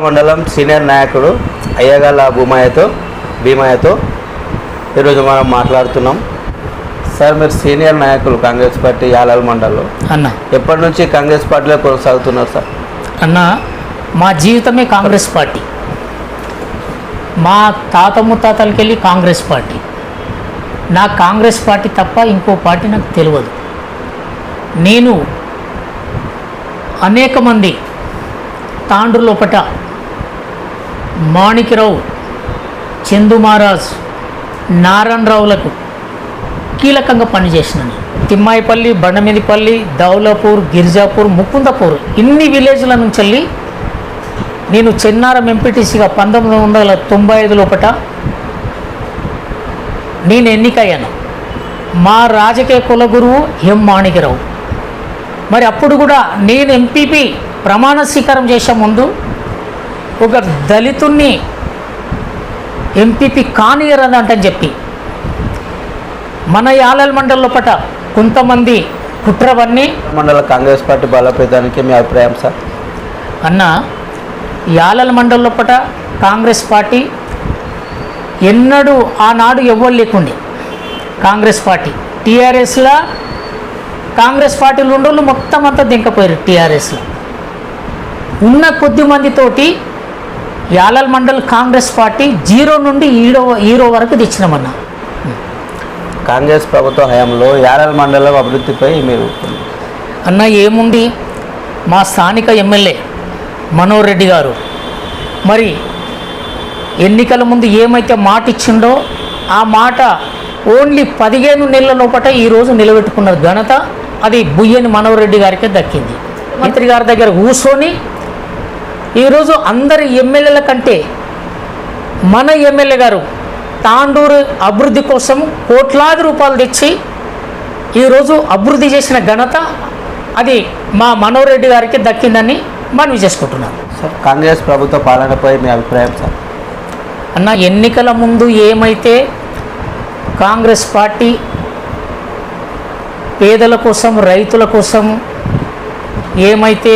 మండలం సీనియర్ నాయకుడు అయ్యగాల భూమాయతో భీమాయతో ఈరోజు మనం మాట్లాడుతున్నాం. సార్ మీరు సీనియర్ నాయకులు కాంగ్రెస్ పార్టీ యాలాల మండలంలో. అన్న. ఎప్పటి నుంచి కాంగ్రెస్ పార్టీలో కొనసాగుతున్నారు సార్? అన్న మా జీవితమే కాంగ్రెస్ పార్టీ. మా తాత ముత్తాతలకి వెళ్ళి కాంగ్రెస్ పార్టీ. నాకు కాంగ్రెస్ పార్టీ తప్ప ఇంకో పార్టీ నాకు తెలియదు నేను అనేక మంది తాండ్రు మాణిక్రావు మాణిక్యరావు చందు మహారాజ్ నారాయణరావులకు కీలకంగా పనిచేసినాను తిమ్మాయిపల్లి బండమీదిపల్లి దౌలాపూర్ గిరిజాపూర్ ముకుందపూర్ ఇన్ని విలేజ్ల నుంచి వెళ్ళి నేను చెన్నారం ఎంపీటీసీగా పంతొమ్మిది వందల తొంభై ఐదు లోపట నేను ఎన్నికయ్యాను. మా రాజకీయ కుల గురువు ఎం మాణిక్యరావు. మరి అప్పుడు కూడా నేను ఎంపీపీ ప్రమాణ స్వీకారం చేసే ముందు ఒక దళితుణ్ణి ఎంపీపీ కానియరదంటని చెప్పి మన యాలల్ మండల లోపట కొంతమంది కుట్రవన్నీ మండల కాంగ్రెస్ పార్టీ బలోపేతానికి మీ అభిప్రాయం సార్? అన్న యాలల మండల లోపట కాంగ్రెస్ పార్టీ ఎన్నడూ ఆనాడు ఎవ్వరు లేకుండే. కాంగ్రెస్ పార్టీ టీఆర్ఎస్లో కాంగ్రెస్ పార్టీలు ఉండోళ్ళు మొత్తం అంతా దింకపోయారు టీఆర్ఎస్లో. ఉన్న కొద్ది మందితోటి యాలల్ మండల్ కాంగ్రెస్ పార్టీ జీరో నుండి హీరో హీరో వరకు తెచ్చినామన్న కాంగ్రెస్ ప్రభుత్వ హయాంలో యాలాల మండలం అభివృద్ధిపై మీరు అన్న ఏముంది? మా స్థానిక ఎమ్మెల్యే మనోహర్ రెడ్డి గారు. మరి ఎన్నికల ముందు ఏమైతే మాట ఇచ్చిండో ఆ మాట ఓన్లీ పదిహేను నెలల లోపట ఈరోజు నిలబెట్టుకున్న ఘనత అది బుయ్యని మనోహర్ రెడ్డి గారికే దక్కింది. మంత్రి గారి దగ్గర కూర్చొని ఈరోజు అందరి ఎమ్మెల్యేల కంటే మన ఎమ్మెల్యే గారు తాండూరు అభివృద్ధి కోసం కోట్లాది రూపాయలు తెచ్చి ఈరోజు అభివృద్ధి చేసిన ఘనత అది మా మనోహర్ రెడ్డి గారికి దక్కిందని మనవి చేసుకుంటున్నాను సార్ కాంగ్రెస్ ప్రభుత్వ పాలనపై మీ అభిప్రాయం సార్? అన్న ఎన్నికల ముందు ఏమైతే కాంగ్రెస్ పార్టీ పేదల కోసం రైతుల కోసం ఏమైతే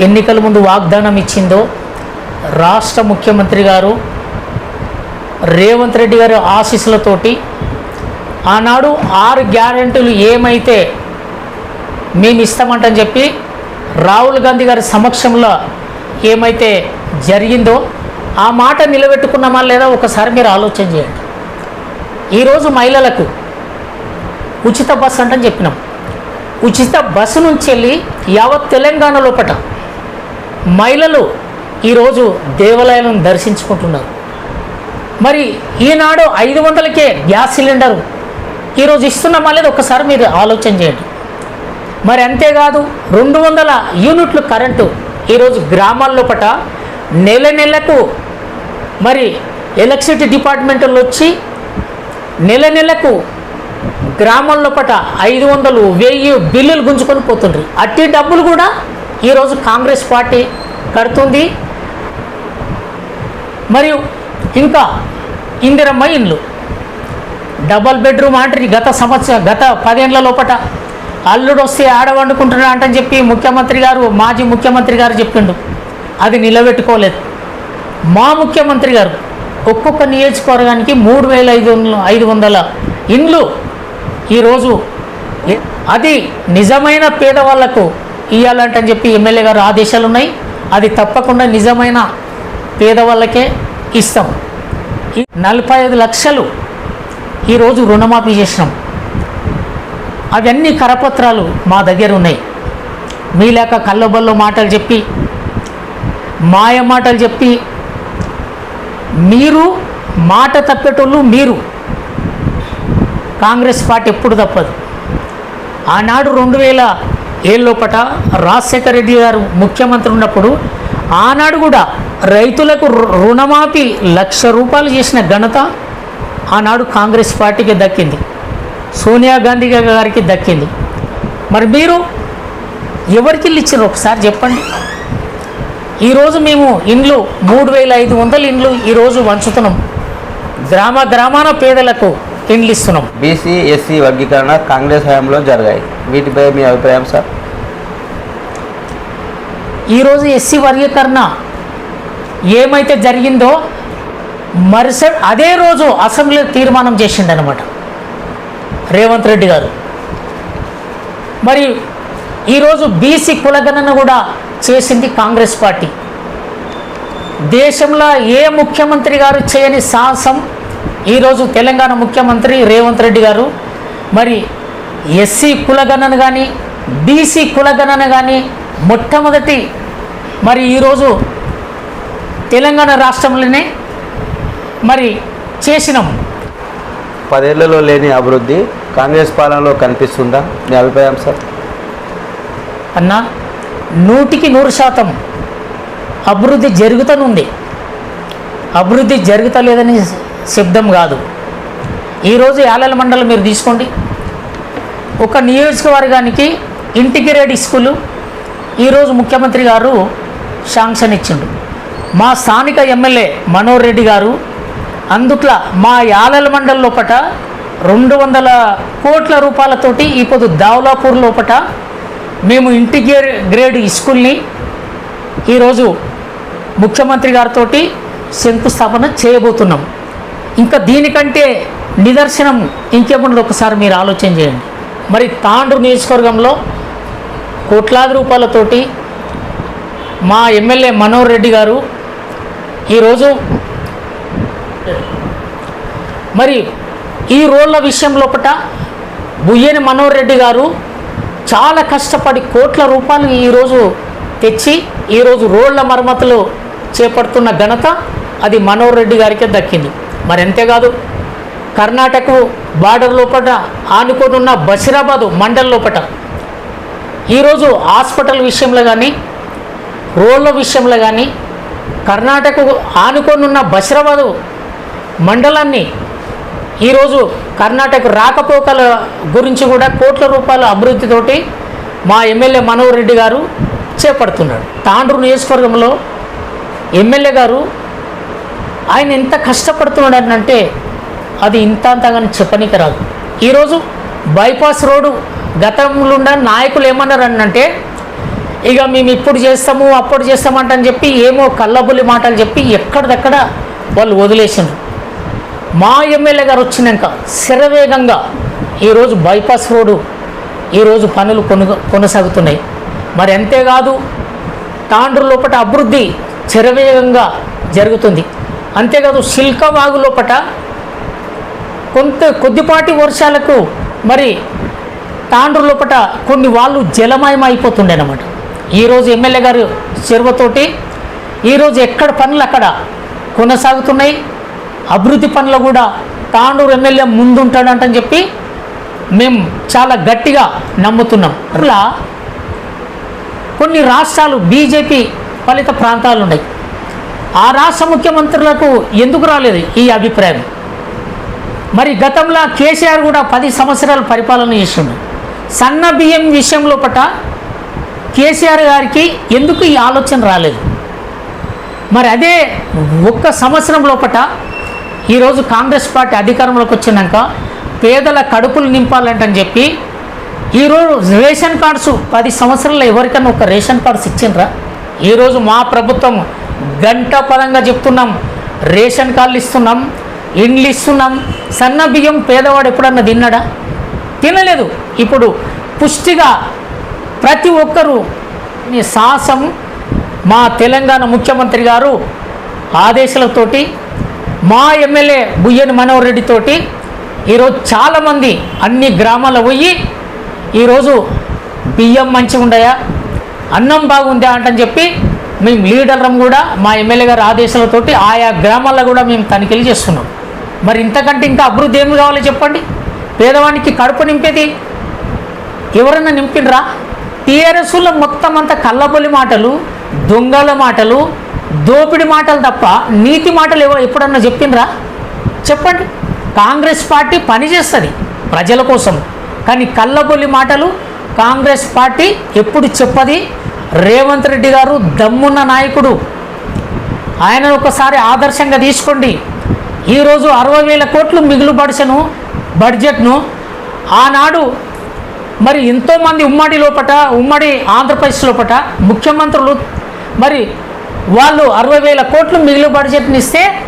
ఎన్నికల ముందు వాగ్దానం ఇచ్చిందో రాష్ట్ర ముఖ్యమంత్రి గారు రేవంత్ రెడ్డి గారి ఆశీస్సులతోటి ఆనాడు ఆరు గ్యారెంటీలు ఏమైతే మేము ఇస్తామంటని చెప్పి రాహుల్ గాంధీ గారి సమక్షంలో ఏమైతే జరిగిందో ఆ మాట నిలబెట్టుకున్నామా లేదా ఒకసారి మీరు ఆలోచన చేయండి. ఈరోజు మహిళలకు ఉచిత బస్సు అంటని చెప్పినాం. ఉచిత బస్సు నుంచి వెళ్ళి యావత్ తెలంగాణ లోపట మహిళలు ఈరోజు దేవాలయాలను దర్శించుకుంటున్నారు. మరి ఈనాడు ఐదు వందలకే గ్యాస్ సిలిండరు ఈరోజు ఇస్తున్నామా లేదు ఒకసారి మీరు ఆలోచన చేయండి. మరి అంతేకాదు రెండు వందల యూనిట్లు కరెంటు ఈరోజు గ్రామాల్లో పట నెల నెలకు మరి ఎలక్ట్రిసిటీ డిపార్ట్మెంట్లో వచ్చి నెల నెలకు గ్రామంలో పట ఐదు వందలు వెయ్యి బిల్లులు గుంజుకొని పోతుండ్రు. అట్టి డబ్బులు కూడా ఈరోజు కాంగ్రెస్ పార్టీ కడుతుంది. మరియు ఇంకా ఇందిరమ్మ ఇండ్లు. డబల్ బెడ్రూమ్ అంటే గత సంవత్సరం గత పదేళ్ళ లోపట అల్లుడు వస్తే ఆడవండుకుంటున్నా అంటని చెప్పి ముఖ్యమంత్రి గారు మాజీ ముఖ్యమంత్రి గారు చెప్పిండు. అది నిలబెట్టుకోలేదు. మా ముఖ్యమంత్రి గారు ఒక్కొక్క నియోజకవర్గానికి మూడు వేల ఐదు ఐదు వందల ఇండ్లు ఈరోజు అది నిజమైన పేదవాళ్ళకు ఇవ్వాలంటని చెప్పి ఎమ్మెల్యే గారు ఆదేశాలు ఉన్నాయి అది తప్పకుండా నిజమైన పేదవాళ్ళకే ఇస్తాం. నలభై ఐదు లక్షలు ఈరోజు రుణమాఫీ చేసినాం. అవన్నీ కరపత్రాలు మా దగ్గర ఉన్నాయి. మీలేక కళ్ళబల్లో మాటలు చెప్పి మాయ మాటలు చెప్పి మీరు మాట తప్పేటోళ్ళు మీరు. కాంగ్రెస్ పార్టీ ఎప్పుడు తప్పదు. ఆనాడు రెండు వేల ఏళ్ళలోపట రాజశేఖర రెడ్డి గారు ముఖ్యమంత్రి ఉన్నప్పుడు ఆనాడు కూడా రైతులకు రుణమాఫీ లక్ష రూపాయలు చేసిన ఘనత ఆనాడు కాంగ్రెస్ పార్టీకి దక్కింది. సోనియా గాంధీ గారికి దక్కింది. మరి మీరు ఎవరికి ఇచ్చారు ఒకసారి చెప్పండి. ఈరోజు మేము ఇండ్లు మూడు వేల ఐదు వందల ఇండ్లు ఈరోజు వంచుతున్నాం. గ్రామ గ్రామాన పేదలకు ఇండ్లు ఇస్తున్నాం బీసీ ఎస్సీ వర్గీకరణ కాంగ్రెస్ హయాంలో జరిగాయి. వీటిపై మీ అభిప్రాయం సార్? ఈరోజు ఎస్సీ వర్గీకరణ ఏమైతే జరిగిందో మరుసటి అదే రోజు అసెంబ్లీలో తీర్మానం చేసిండనమాట రేవంత్ రెడ్డి గారు. మరి ఈరోజు బీసీ కులగణన కూడా చేసింది కాంగ్రెస్ పార్టీ. దేశంలో ఏ ముఖ్యమంత్రి గారు చేయని సాహసం ఈరోజు తెలంగాణ ముఖ్యమంత్రి రేవంత్ రెడ్డి గారు మరి ఎస్సీ కులగణన కానీ బీసీ కులగణన కానీ మొట్టమొదటి మరి ఈరోజు తెలంగాణ రాష్ట్రంలోనే మరి చేసినాం. పదేళ్ళలో లేని అభివృద్ధి కాంగ్రెస్ పాలనలో కనిపిస్తుందా? మీ అభిప్రాయం సార్? అన్న నూటికి నూరు శాతం అభివృద్ధి జరుగుతూనుంది. అభివృద్ధి జరుగుతలేదని శబ్దం కాదు. ఈరోజు యాలల మండలం మీరు తీసుకోండి. ఒక నియోజకవర్గానికి ఇంటిగ్రేటెడ్ స్కూలు ఈరోజు ముఖ్యమంత్రి గారు శాంక్షన్ ఇచ్చిండు. మా స్థానిక ఎమ్మెల్యే మనోహర్ రెడ్డి గారు అందుట్లా మా యాలల మండలం లోపట రెండు వందల కోట్ల రూపాయలతోటి ఇప్పుడు దావులాపూర్ లోపట మేము ఇంటిగ్రే గ్రేడ్ స్కూల్ని ఈరోజు ముఖ్యమంత్రి గారితో శంకుస్థాపన చేయబోతున్నాం. ఇంకా దీనికంటే నిదర్శనం ఇంకేముండదు ఒకసారి మీరు ఆలోచన చేయండి. మరి తాండ్రు నియోజకవర్గంలో కోట్లాది రూపాయలతోటి మా ఎమ్మెల్యే మనోహర్ రెడ్డి గారు ఈరోజు మరి ఈ రోళ్ళ విషయం లోపల బుయ్యని మనోహర్ రెడ్డి గారు చాలా కష్టపడి కోట్ల రూపాయలు ఈరోజు తెచ్చి ఈరోజు రోడ్ల మరమ్మతులు చేపడుతున్న ఘనత అది మనోహర్ రెడ్డి గారికే దక్కింది. మరి అంతేకాదు కర్ణాటక బార్డర్ లోపల ఆనుకొని ఉన్న బషీరాబాదు మండల్ లోపల ఈరోజు హాస్పిటల్ విషయంలో కానీ రోడ్ల విషయంలో కానీ కర్ణాటక ఆనుకొని ఉన్న బషీరాబాదు మండలాన్ని ఈరోజు కర్ణాటక రాకపోకల గురించి కూడా కోట్ల రూపాయల అభివృద్ధితోటి మా ఎమ్మెల్యే మనోహర్ రెడ్డి గారు చేపడుతున్నాడు తాండ్రు నియోజకవర్గంలో ఎమ్మెల్యే గారు ఆయన ఎంత కష్టపడుతున్నాడు అంటే అది ఇంత అంతగాని చెప్పనీకి రాదు. ఈరోజు బైపాస్ రోడ్డు గతంలో ఉన్న నాయకులు ఏమన్నారు అంటే ఇక మేము ఇప్పుడు చేస్తాము అప్పుడు చేస్తామంట అని చెప్పి ఏమో కళ్ళబుల్లి మాటలు చెప్పి ఎక్కడిదక్కడ వాళ్ళు వదిలేసారు మా ఎమ్మెల్యే గారు వచ్చినాక శరవేగంగా ఈరోజు బైపాస్ రోడ్డు ఈరోజు పనులు కొను కొనసాగుతున్నాయి. మరి అంతేకాదు తాండ్రు లోపల అభివృద్ధి శరవేగంగా జరుగుతుంది. అంతేకాదు శిల్కవాగు లోపట కొంత కొద్దిపాటి వర్షాలకు మరి తాండ్రు లోపట కొన్ని వాళ్ళు జలమయం అయిపోతుండే అనమాట ఈరోజు ఎమ్మెల్యే గారు చెరువతోటి ఈరోజు ఎక్కడ పనులు అక్కడ కొనసాగుతున్నాయి అభివృద్ధి పనులు కూడా తాండూరు ఎమ్మెల్యే ముందుంటాడంటని చెప్పి మేము చాలా గట్టిగా నమ్ముతున్నాం. అట్లా కొన్ని రాష్ట్రాలు బీజేపీ ఫలిత ప్రాంతాలు ఉన్నాయి ఆ రాష్ట్ర ముఖ్యమంత్రులకు ఎందుకు రాలేదు ఈ అభిప్రాయం? మరి గతంలో కేసీఆర్ కూడా పది సంవత్సరాలు పరిపాలన చేసిండు. సన్న బియ్యం విషయంలో పట కేసీఆర్ గారికి ఎందుకు ఈ ఆలోచన రాలేదు? మరి అదే ఒక్క సంవత్సరం లోపట ఈరోజు కాంగ్రెస్ పార్టీ అధికారంలోకి వచ్చినాక పేదల కడుపులు నింపాలంటని చెప్పి ఈరోజు రేషన్ కార్డ్స్ పది సంవత్సరాల్లో ఎవరికైనా ఒక రేషన్ కార్డ్స్ ఇచ్చిండ్రా? ఈరోజు మా ప్రభుత్వం గంట పదంగా చెప్తున్నాం. రేషన్ కార్డులు ఇస్తున్నాం. ఇండ్లు ఇస్తున్నాం. సన్న బియ్యం పేదవాడు ఎప్పుడన్నా తిన్నాడా? తినలేదు. ఇప్పుడు పుష్టిగా ప్రతి ఒక్కరూ సాహసం మా తెలంగాణ ముఖ్యమంత్రి గారు ఆదేశాలతోటి మా ఎమ్మెల్యే బుయ్యని మనోహర్ రెడ్డితోటి ఈరోజు చాలామంది అన్ని గ్రామాల పోయి ఈరోజు బియ్యం మంచిగా ఉన్నాయా అన్నం బాగుందా అంటని చెప్పి మేము లీడర్లం కూడా మా ఎమ్మెల్యే గారి ఆదేశాలతోటి ఆయా గ్రామాల్లో కూడా మేము తనిఖీలు చేస్తున్నాం. మరి ఇంతకంటే ఇంకా అభివృద్ధి ఏమి కావాలో చెప్పండి? పేదవానికి కడుపు నింపేది ఎవరన్నా నింపినరా? టీఆర్ఎస్లో మొత్తం అంతా కళ్ళబొలి మాటలు దొంగల మాటలు దోపిడి మాటలు తప్ప నీతి మాటలు ఎవ ఎప్పుడన్నా చెప్పినరా? చెప్పండి. కాంగ్రెస్ పార్టీ పనిచేస్తుంది ప్రజల కోసం. కానీ కళ్ళబొల్లి మాటలు కాంగ్రెస్ పార్టీ ఎప్పుడు చెప్పది? రేవంత్ రెడ్డి గారు దమ్మున్న నాయకుడు. ఆయన ఒకసారి ఆదర్శంగా తీసుకోండి. ఈరోజు అరవై వేల కోట్లు మిగులు బడ్సను బడ్జెట్ను. ఆనాడు మరి ఎంతోమంది ఉమ్మడి లోపట ఉమ్మడి ఆంధ్రప్రదేశ్ లోపట ముఖ్యమంత్రులు మరి వాళ్ళు అరవై వేల కోట్లు మిగిలిన బడ్జెట్ని ఇస్తే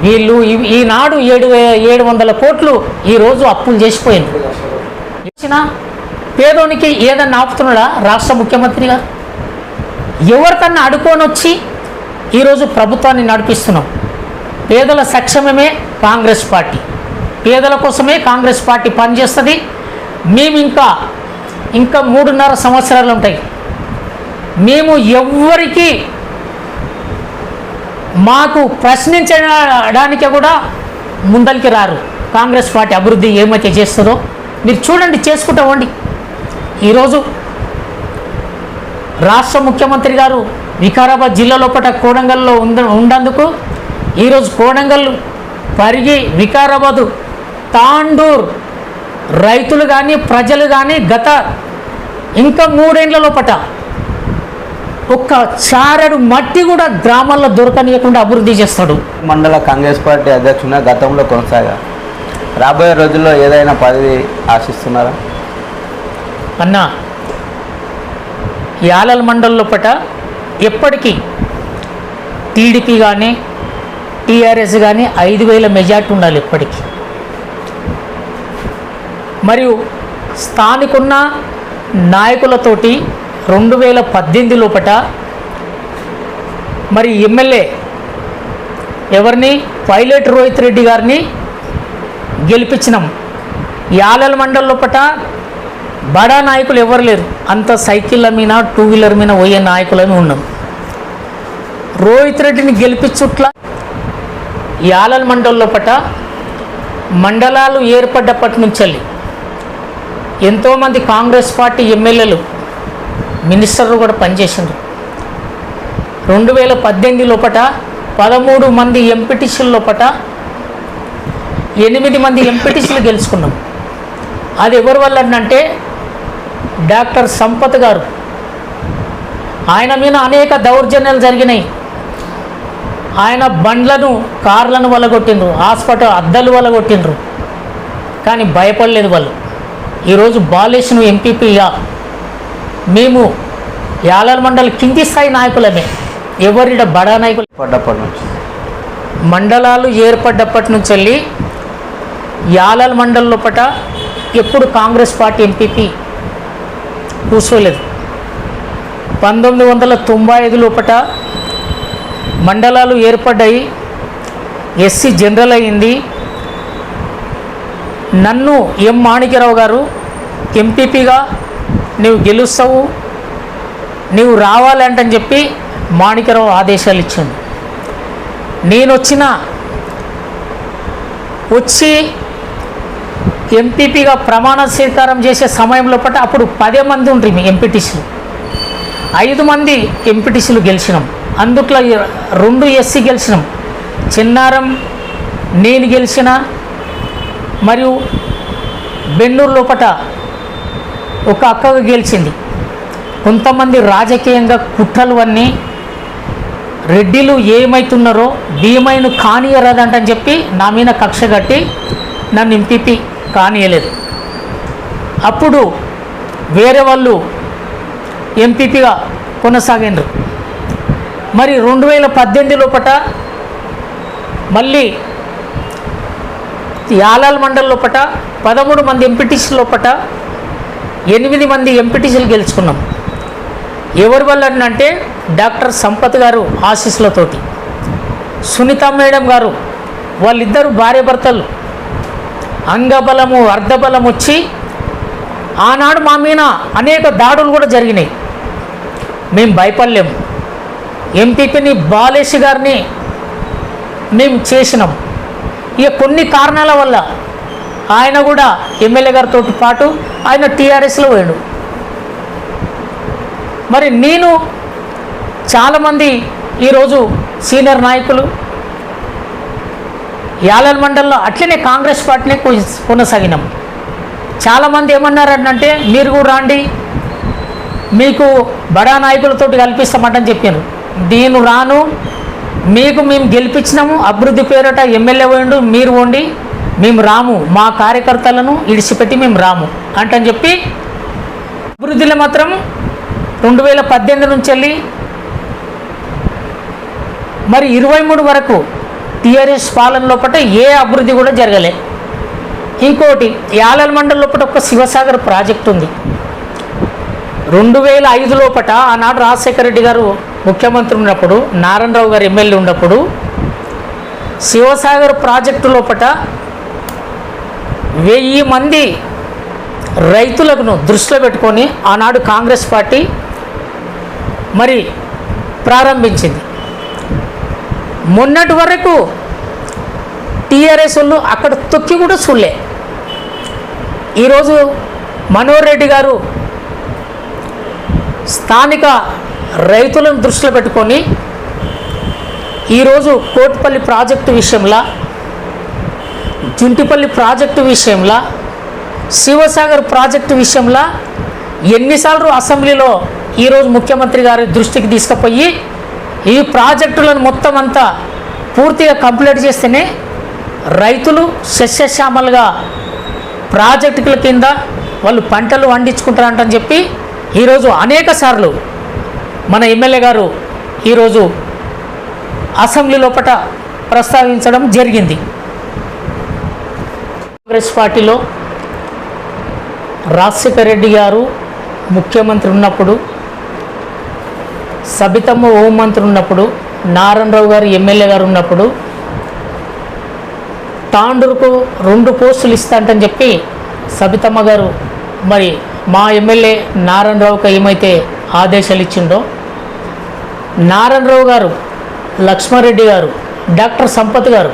వీళ్ళు ఈ- ఈనాడు ఏడు ఏడు వందల కోట్లు ఈరోజు అప్పులు చేసిపోయింది ఇచ్చిన పేదోనికి ఏదన్నా ఆపుతున్నాడా రాష్ట్ర ముఖ్యమంత్రి గారు? ఎవరికన్నా అడుకొని వచ్చి ఈరోజు ప్రభుత్వాన్ని నడిపిస్తున్నాం. పేదల సక్షమమే కాంగ్రెస్ పార్టీ. పేదల కోసమే కాంగ్రెస్ పార్టీ పనిచేస్తుంది. మేము ఇంకా ఇంకా మూడున్నర సంవత్సరాలు ఉంటాయి. మేము ఎవ్వరికి మాకు ప్రశ్నించడానికి కూడా ముందరికి రారు. కాంగ్రెస్ పార్టీ అభివృద్ధి ఏమైతే చేస్తుందో మీరు చూడండి చేసుకుంటామండి ఈరోజు రాష్ట్ర ముఖ్యమంత్రి గారు వికారాబాద్ జిల్లా లోపల కోడంగల్లో ఉంద ఉండందుకు ఈరోజు కోడంగల్ పరిగి వికారాబాదు తాండూర్ రైతులు కానీ ప్రజలు కానీ గత ఇంకా మూడేండ్ల లోపట ఒక్క చారడు మట్టి కూడా గ్రామాల్లో దొరకనీయకుండా అభివృద్ధి చేస్తాడు. మండల కాంగ్రెస్ పార్టీ అధ్యక్షునిగా గతంలో కొనసాగా. రాబోయే రోజుల్లో ఏదైనా పదవి ఆశిస్తున్నారా? అన్న యాలల మండలం పట ఎప్పటికీ టీడీపీ కానీ టీఆర్ఎస్ కానీ ఐదు వేల మెజార్టీ ఉండాలి ఎప్పటికీ. మరియు స్థానికున్న నాయకులతోటి రెండు వేల పద్దెనిమిది లోపట మరి ఎమ్మెల్యే ఎవరిని? పైలట్ రోహిత్ రెడ్డి గారిని గెలిపించినాం. యాలల మండలం లోపట బడా నాయకులు ఎవరు లేరు. అంత సైకిళ్ళ మీద టూ వీలర్ మీద పోయే నాయకులని ఉన్నాం రోహిత్ రెడ్డిని గెలిపించుట్ల యాలల మండలం పట మండలాలు ఏర్పడ్డప్పటి నుంచి ఎంతోమంది కాంగ్రెస్ పార్టీ ఎమ్మెల్యేలు మినిస్టర్లు కూడా పనిచేసిండ్రు. రెండు వేల పద్దెనిమిది లోపట పదమూడు మంది ఎంపీటీసీల లోపట ఎనిమిది మంది ఎంపీటీసీలు గెలుచుకున్నాం. అది ఎవరి వల్ల అంటే డాక్టర్ సంపత్ గారు. ఆయన మీద అనేక దౌర్జన్యాలు జరిగినాయి. ఆయన బండ్లను కార్లను వలగొట్టిండ్రు. హాస్పిటల్ అద్దలు వలగొట్టిండ్రు. కానీ భయపడలేదు వాళ్ళు. ఈరోజు బాలేష్ను ఎంపీపీగా మేము యాలల మండలి కింది స్థాయి నాయకులమే. ఎవరిడ బడా నాయకులు? పడ్డప్పటి నుంచి. మండలాలు ఏర్పడ్డప్పటి నుంచి వెళ్ళి యాలల మండలం లోపట ఎప్పుడు కాంగ్రెస్ పార్టీ ఎంపీపీ కూర్చోలేదు. పంతొమ్మిది వందల తొంభై ఐదు లోపట మండలాలు ఏర్పడ్డాయి. ఎస్సీ జనరల్ అయింది. నన్ను ఎం మాణిక్యరావు గారు ఎంపీపీగా నీవు గెలుస్తావు నీవు రావాలంటని చెప్పి మాణిక్యరావు ఆదేశాలు ఇచ్చింది నేను వచ్చిన వచ్చి ఎంపీపీగా ప్రమాణ స్వీకారం చేసే సమయం లోపల అప్పుడు పదే మంది ఉంటుంది ఎంపీటీసీలు ఐదు మంది ఎంపీటీసీలు గెలిచినాం. అందుట్లో రెండు ఎస్సీ గెలిచినాం. చిన్నారం నేను గెలిచిన మరియు బెన్నూరు లోపట ఒక అక్కగా గెలిచింది. కొంతమంది రాజకీయంగా కుట్రలు అన్నీ రెడ్డిలు ఏమైతున్నారో భీమైను కానియరాదంటని చెప్పి నా మీద కక్ష కట్టి నన్ను ఎంపీపీ కానియలేదు. అప్పుడు వేరే వాళ్ళు ఎంపీపీగా కొనసాగిండ్రు. మరి రెండు వేల పద్దెనిమిది లోపట మళ్ళీ యాలాల్ మండల్ లోపట పదమూడు మంది ఎంపీటీసీ లోపట ఎనిమిది మంది ఎంపీటీసీలు గెలుచుకున్నాం. ఎవరి వల్ల అంటే డాక్టర్ సంపత్ గారు ఆశీస్సులతోటి. సునీత మేడం గారు వాళ్ళిద్దరు భార్యాభర్తలు అంగబలము అర్ధబలం వచ్చి ఆనాడు మా మీద అనేక దాడులు కూడా జరిగినాయి. మేము భయపడలేము. ఎంపీపీని బాలేష్ గారిని మేము చేసినాం. ఇక కొన్ని కారణాల వల్ల ఆయన కూడా ఎమ్మెల్యే గారితో పాటు ఆయన టీఆర్ఎస్లో పోయాడు. మరి నేను చాలామంది ఈరోజు సీనియర్ నాయకులు యాలల్ మండలంలో అట్లనే కాంగ్రెస్ పార్టీని కొనసాగినాం. చాలామంది ఏమన్నారంటే మీరు కూడా రాండి. మీకు బడా నాయకులతో కల్పిస్తామంటని చెప్పారు దీని రాను. మీకు మేము గెలిపించినాము. అభివృద్ధి పేరట ఎమ్మెల్యే పోయిండు. మీరు వండి మేము రాము. మా కార్యకర్తలను ఇడిచిపెట్టి మేము రాము. అంటని చెప్పి అభివృద్ధిలో మాత్రం రెండు వేల పద్దెనిమిది నుంచి వెళ్ళి మరి ఇరవై మూడు వరకు టీఆర్ఎస్ పాలన లోపల ఏ అభివృద్ధి కూడా జరగలే. ఇంకోటి యాలల మండలం లోపల ఒక శివసాగర్ ప్రాజెక్ట్ ఉంది. రెండు వేల ఐదు లోపట ఆనాడు రాజశేఖర రెడ్డి గారు ముఖ్యమంత్రి ఉన్నప్పుడు నారాయణరావు గారు ఎమ్మెల్యే ఉన్నప్పుడు శివసాగర్ ప్రాజెక్టు లోపట వెయ్యి మంది రైతులను దృష్టిలో పెట్టుకొని ఆనాడు కాంగ్రెస్ పార్టీ మరి ప్రారంభించింది. మొన్నటి వరకు టీఆర్ఎస్ వాళ్ళు అక్కడ తొక్కి కూడా చూడలే. ఈరోజు మనోహర్ రెడ్డి గారు స్థానిక రైతులను దృష్టిలో పెట్టుకొని ఈరోజు కోటిపల్లి ప్రాజెక్టు విషయంలో జుంటిపల్లి ప్రాజెక్టు విషయంలో శివసాగర్ ప్రాజెక్టు విషయంలో ఎన్నిసార్లు అసెంబ్లీలో ఈరోజు ముఖ్యమంత్రి గారి దృష్టికి తీసుకుపోయి ఈ ప్రాజెక్టులను మొత్తం అంతా పూర్తిగా కంప్లీట్ చేస్తేనే రైతులు సస్యశ్యామలుగా ప్రాజెక్టుల కింద వాళ్ళు పంటలు పండించుకుంటారంటని చెప్పి ఈరోజు అనేక సార్లు మన ఎమ్మెల్యే గారు ఈరోజు అసెంబ్లీ లోపట ప్రస్తావించడం జరిగింది. కాంగ్రెస్ పార్టీలో రాజశేఖర రెడ్డి గారు ముఖ్యమంత్రి ఉన్నప్పుడు సబితమ్మ హోంమంత్రి ఉన్నప్పుడు నారాయణరావు గారు ఎమ్మెల్యే గారు ఉన్నప్పుడు తాండూరుకు రెండు పోస్టులు ఇస్తాంటని చెప్పి సబితమ్మ గారు మరి మా ఎమ్మెల్యే నారాయణరావుకి ఏమైతే ఆదేశాలు ఇచ్చిండో నారాయణరావు గారు లక్ష్మారెడ్డి గారు డాక్టర్ సంపత్ గారు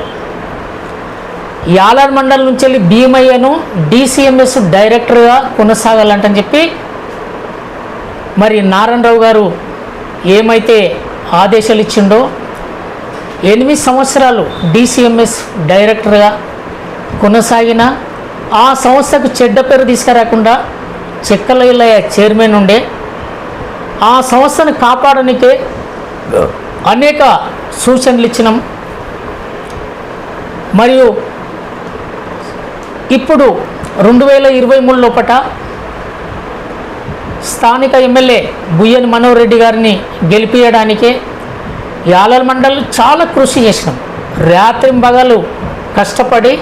యాలార్ మండలం నుంచి వెళ్ళి భీమయ్యను డిసిఎంఎస్ డైరెక్టర్గా కొనసాగాలంటని చెప్పి మరి నారాయణరావు గారు ఏమైతే ఆదేశాలు ఇచ్చిండో ఎనిమిది సంవత్సరాలు డిసిఎంఎస్ డైరెక్టర్గా కొనసాగిన ఆ సంస్థకు చెడ్డ పేరు తీసుకురాకుండా చెక్కలయ్య చైర్మన్ ఉండే ఆ సంస్థను కాపాడనికే అనేక సూచనలు ఇచ్చినాం. మరియు ఇప్పుడు రెండు వేల ఇరవై మూడు లోపట స్థానిక ఎమ్మెల్యే బుయ్యని మనోహర్ రెడ్డి గారిని గెలిపించడానికే యాలల మండలి చాలా కృషి చేసినాం. రాత్రింబగలు కష్టపడి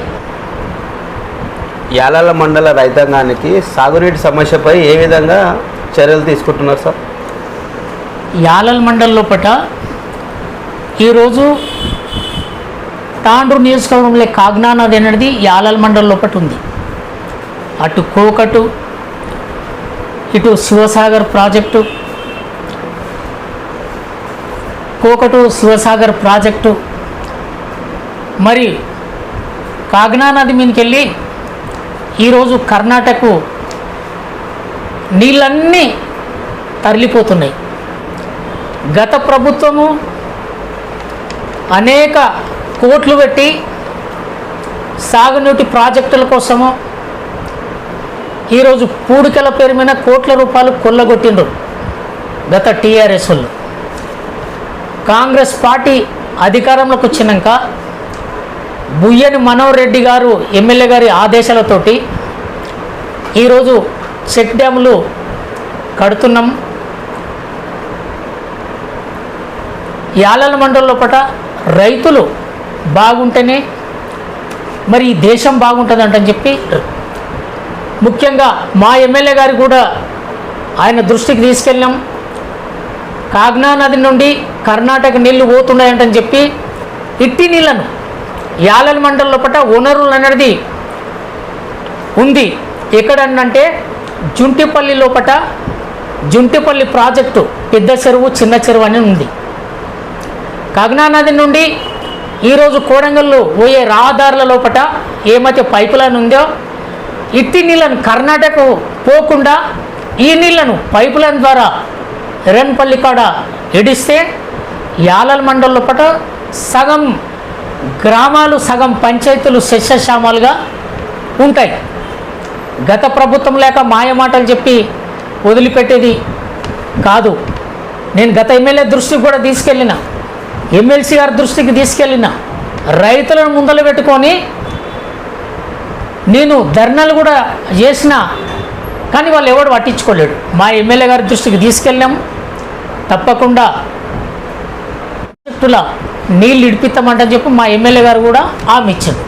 యాలాల మండల రైతాంగానికి సాగునీటి సమస్యపై ఏ విధంగా చర్యలు తీసుకుంటున్నారు సార్? యాలల్ మండల్ లోపట ఈరోజు తాండ్రు నియోజకవర్గంలో కాగ్నా నది అనేది యాలల్ మండల్ లోపట ఉంది. అటు కోకటు ఇటు శివసాగర్ ప్రాజెక్టు కోకటు శివసాగర్ ప్రాజెక్టు మరి కాగ్నా నది మీదకి వెళ్ళి ఈరోజు కర్ణాటకకు నీళ్ళన్నీ తరలిపోతున్నాయి. గత ప్రభుత్వము అనేక కోట్లు పెట్టి సాగునీటి ప్రాజెక్టుల కోసము ఈరోజు పూడికల పేరు మీద కోట్ల రూపాయలు కొల్లగొట్టిండ్రు గత టీఆర్ఎస్ వాళ్ళు. కాంగ్రెస్ పార్టీ అధికారంలోకి వచ్చినాక బుయ్యని మనోహర్ రెడ్డి గారు ఎమ్మెల్యే గారి ఆదేశాలతోటి ఈరోజు చెక్ డ్యాములు కడుతున్నాం. యాలల మండలం లోపల రైతులు బాగుంటేనే మరి ఈ దేశం బాగుంటుందంటని చెప్పి ముఖ్యంగా మా ఎమ్మెల్యే గారు కూడా ఆయన దృష్టికి తీసుకెళ్ళాం. కాగ్నా నది నుండి కర్ణాటక నీళ్ళు పోతున్నాయంటని చెప్పి ఇట్టి నీళ్ళను యాలల మండలం లోపల వనరులు అనేది ఉంది. ఎక్కడనంటే జుంటిపల్లి లోపట జుంటిపల్లి ప్రాజెక్టు పెద్ద చెరువు చిన్న చెరువు అని ఉంది. కగ్నా నది నుండి ఈరోజు కోడంగల్లో పోయే రహదారుల లోపట ఏమైతే పైప్ లైన్ ఉందో ఇట్టి నీళ్ళను కర్ణాటక పోకుండా ఈ నీళ్ళను పైపులైన్ ద్వారా ఎరన్పల్లి కాడ ఎడిస్తే యాలల మండలం లోపట సగం గ్రామాలు సగం పంచాయతీలు శస్యశ్యామాలుగా ఉంటాయి. గత ప్రభుత్వం లేక మాయమాటలు చెప్పి వదిలిపెట్టేది కాదు. నేను గత ఎమ్మెల్యే దృష్టికి కూడా తీసుకెళ్ళిన ఎమ్మెల్సీ గారి దృష్టికి తీసుకెళ్ళిన రైతులను ముందలు పెట్టుకొని నేను ధర్నాలు కూడా చేసిన కానీ వాళ్ళు ఎవడు పట్టించుకోలేడు. మా ఎమ్మెల్యే గారి దృష్టికి తీసుకెళ్ళాం. తప్పకుండా ప్రాజెక్టుల నీళ్ళు ఇడిపిస్తామంటని చెప్పి మా ఎమ్మెల్యే గారు కూడా హామీ ఇచ్చాడు